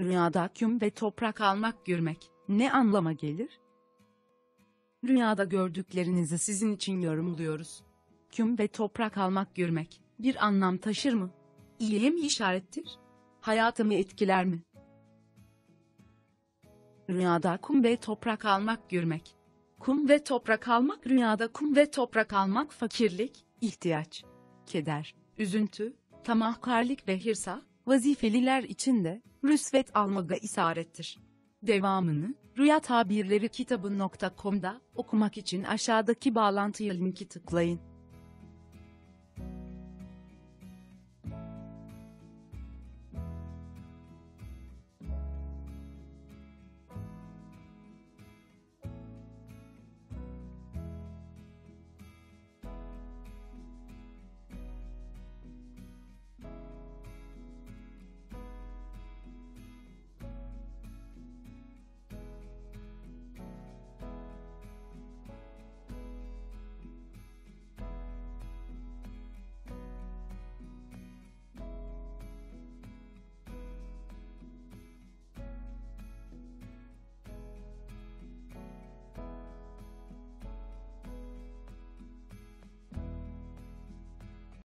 Rüyada küm ve toprak almak görmek ne anlama gelir? Rüyada gördüklerinizi sizin için yorumluyoruz. Küm ve toprak almak görmek bir anlam taşır mı? İyiye mi işarettir? Hayatımı etkiler mi? Rüyada kum ve toprak almak görmek. Kum ve toprak almak rüyada kum ve toprak almak fakirlik, ihtiyaç, keder, üzüntü, tamahkarlık ve hirsa, vazifeliler için de rüşvet almaga isarettir. Devamını Rüya Tabirleri kitabı.com'da okumak için aşağıdaki bağlantıya linki tıklayın.